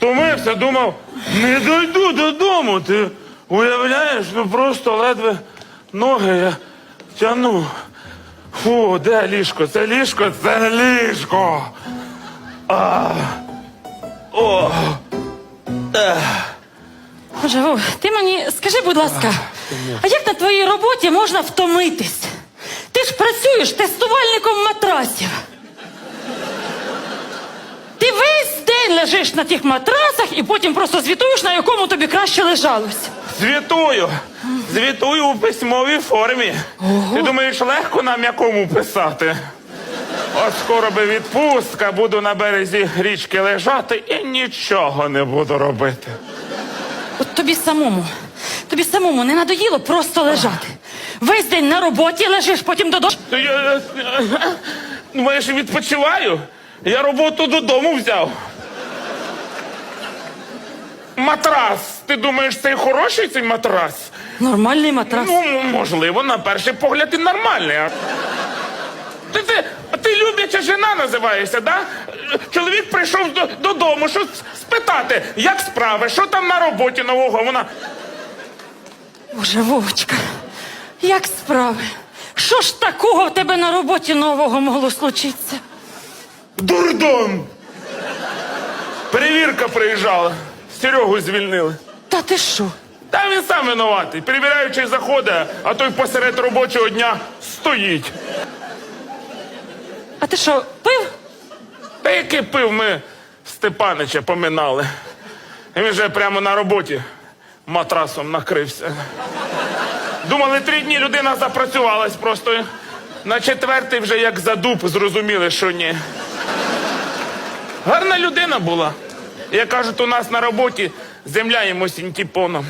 Втомився, думав, не дойду додому. Ти уявляєш, ну просто ледве ноги я тягну. Фу, де ліжко? Це ліжко, це ліжко. А. О. Боже, Вов, ти мені скажи, будь ласка, а як на твоїй роботі можна втомитись? Ти ж працюєш тестувальником матрасів. Ти лежиш на тих матрасах і потім просто звітуєш, на якому тобі краще лежалось. Звітую. Звітую у письмовій формі. Ти думаєш, легко нам якому писати? От скоро би відпустка, буду на березі річки лежати і нічого не буду робити. От тобі самому, тобі самому не надоїло просто лежати. Весь день на роботі лежиш, потім додому. То я, ну, я ж відпочиваю. Я роботу додому взяв. Матрас. Ти думаєш, цей хороший цей матрас? Нормальний матрас. Ну, можливо, на перший погляд і нормальний. А ти, ти, ти любляча жена називаєшся, да? Чоловік прийшов до, додому, що спитати, як справи, що там на роботі нового. Вона. Боже, Вовочка, як справи? Що ж такого в тебе на роботі нового могло случитися? Дурдом! Перевірка приїжджала. Серегу звільнили. Та ти що? Та він сам винуватий. Перевіряючий заходить, а той посеред робочого дня стоїть. А ти що, пив? Та який пив ми Степанича поминали. І він же прямо на роботі матрасом накрився. Думали, три дні людина запрацювалась просто. На четвертий вже як за дуб зрозуміли, що ні. Гарна людина була. Як кажуть, у нас на роботі земля йому синтепоном.